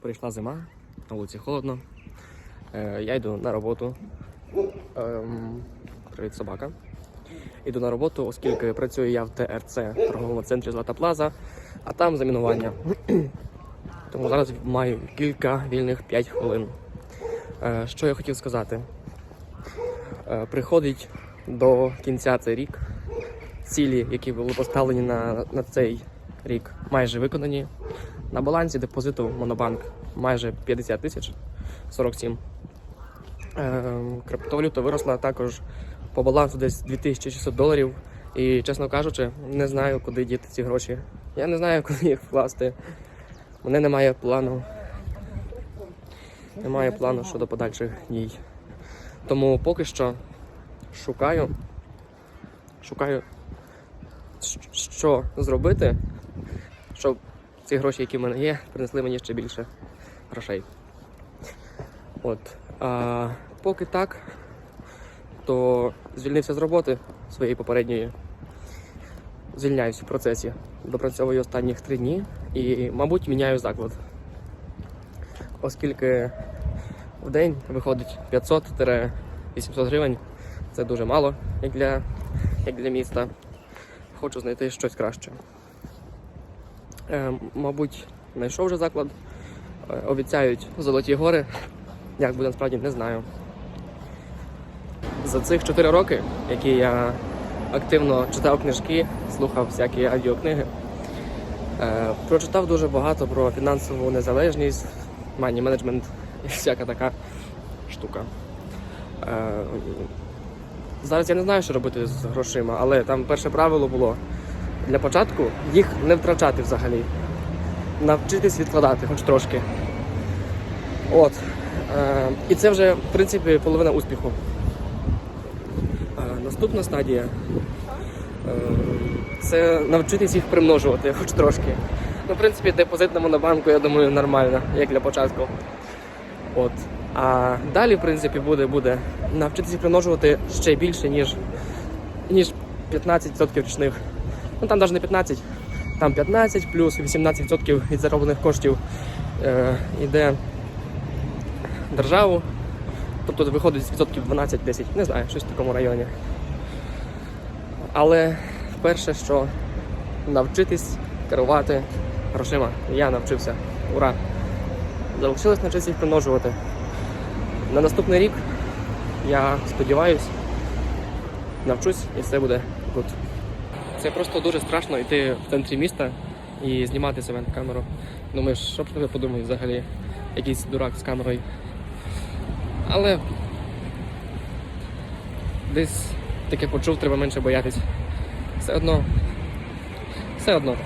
Прийшла зима, на вулиці холодно. Е, я йду на роботу. Ем, привіт, собака. Йду на роботу, оскільки працюю я в ТРЦ торговому центрі Злата Плаза, а там замінування. Тому зараз маю кілька вільних 5 хвилин. Е, що я хотів сказати? Е, приходить до кінця цей рік. Цілі, які були поставлені на, на цей рік, майже виконані. На балансі депозиту Монобанк майже 50 тисяч 47. Е, криптовалюта виросла також по балансу десь 2600 доларів. І, чесно кажучи, не знаю, куди діти ці гроші. Я не знаю, куди їх вкласти. У мене немає плану. Немає плану щодо подальших дій. Тому поки що шукаю. Шукаю, що зробити, щоб ці гроші, які в мене є, принесли мені ще більше грошей. От. А поки так, то звільнився з роботи своєї попередньої. Звільняюсь в процесі. Допрацьовую останніх три дні і, мабуть, міняю заклад. Оскільки в день виходить 500-800 гривень. Це дуже мало, як для, як для міста. Хочу знайти щось краще. Е, мабуть, знайшов вже заклад. Е, обіцяють золоті гори. Як буде насправді, не знаю. За цих 4 роки, які я активно читав книжки, слухав всякі аудіокниги, е, прочитав дуже багато про фінансову незалежність, мані менеджмент і всяка така штука. Зараз я не знаю, що робити з грошима, але там перше правило було для початку їх не втрачати взагалі. Навчитись відкладати хоч трошки. От. Е, і це вже, в принципі, половина успіху. Е, наступна стадія е, це навчитись їх примножувати хоч трошки. Ну, в принципі, депозит на монобанку, я думаю, нормально, як для початку. От. А далі, в принципі, буде, буде навчитися примножувати ще більше, ніж, ніж 15% річних. Ну там навіть не 15, там 15 плюс 18% від зароблених коштів е, йде державу. Тобто виходить з відсотків 12-10, не знаю, щось в такому районі. Але перше, що навчитись керувати грошима. Я навчився. Ура! Залишилось навчитися їх примножувати. На наступний рік я сподіваюсь, навчусь і все буде гуд. Це просто дуже страшно йти в центрі міста і знімати себе на камеру. Думаєш, що про тебе подумають взагалі? Якийсь дурак з камерою. Але десь таке почув, треба менше боятись. Все одно. Все одно.